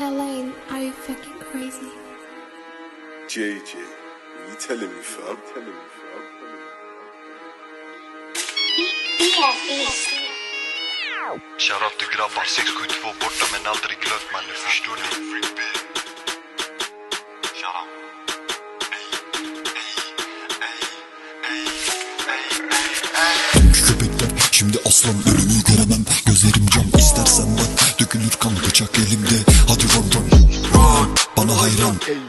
Elaine, are you fucking crazy? JJ, you telling me, fam? Telling me, fam? Shoutout till grabbar 672 borta men aldrig glömt mannen, förstår ni? Köpekler şimdi aslan ölümü göremem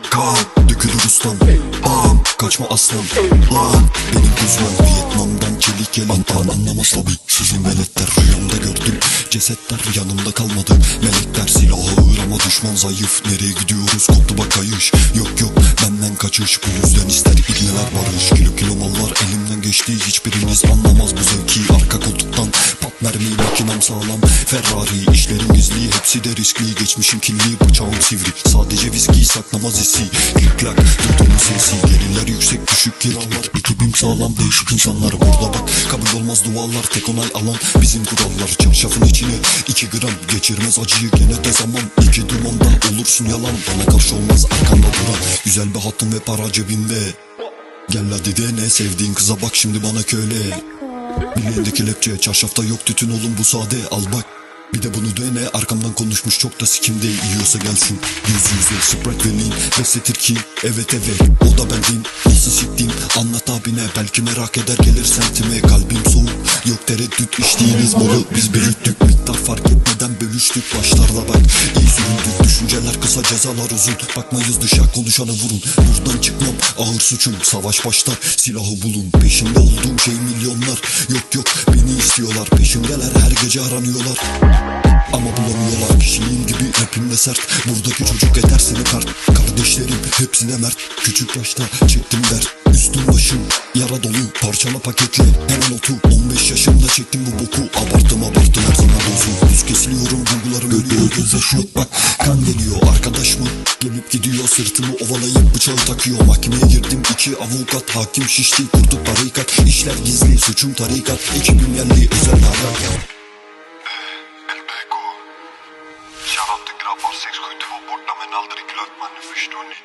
kan Dökülür ustam. Bam kaçma aslan. Lan benim düşman Vietnam'dan çelik el An an anlamaz tabi Sizin veletler rüyamda gördüm. Cesetler yanımda kalmadı. Melekler silahı ağır ama düşman zayıf. Nereye gidiyoruz? Koptu bak kayış. Yok yok. Benden kaçış. Bu yüzden ister illeler barış. Kilo kilo mallar elimden geçti Hiçbiriniz anlamaz bu zevki. Arka koltuktan pat mermi makinam sağlam Ferrari işlerim gizli Hepsi de riskli. Geçmişim kirli bıçağım sivri. Sadece viski saklamaz hissi Klik klak duydum sesi. Gelirler yüksek düşük kiralar Ekibim sağlam değişik insanlar Burada bak. Kabul olmaz dualar Tek onay alan bizim kurallar. Çarşafın içine iki gram Geçirmez acıyı gene de zaman. İki dumanda olursun yalan. Bana karşı olmaz arkamda duran. Güzel bir hatun ve para cebinde Gel hadi dene sevdiğin kıza bak şimdi bana köle Bileğinde kelepçe çarşafta yok tütün oğlum bu sade al bak. Bir de bunu dene arkamdan konuşmuş çok da sikimde yiyorsa gelsin. Yüz yüze Sprite ve lean besletir ki evet evet. O da bendim Nasıl siktiğim anlat abine belki merak eder gelir sentime. Kalbim soğuk yok tereddüt içtiğiniz malı biz büyüttük Miktar fark etmeden bölüştük. Başlarda bak iyi süründük Düşünceler kısa cezalar uzun bakmayız dışa konuşanı vurun. Buradan çıkmam ağır suçum savaş başlar silahı bulun. Peşimde olduğum şey milyonlar. Yok yok beni istiyorlar. Peşimdeler her gece aranıyorlar ama bulamıyorlar kişiliğim gibi hepimde sert. Buradaki çocuk eder seni kart. Kardeşlerim hepsine mert. Küçük yaşta çektim dert. Üstüm başım yara dolu. Parçala paketle hemen otu 15 yaşımda çektim bu boku. Abarttım abarttım. Her zaman dozu Buz kesiliyorum duygularım ölüyor. Gözyaşı yok. bak Kan geliyor. Arkadaş mı? Gelip gidiyor sırtımı ovalayıp bıçağı takıyor. Mahkemeye girdim iki avukat. Hakim şişti kurduk barikat İşler gizli suçum tarikat. Ekibim yerli özel harekat grabbar 672 borta men aldrig glömt mannen, förstår ni?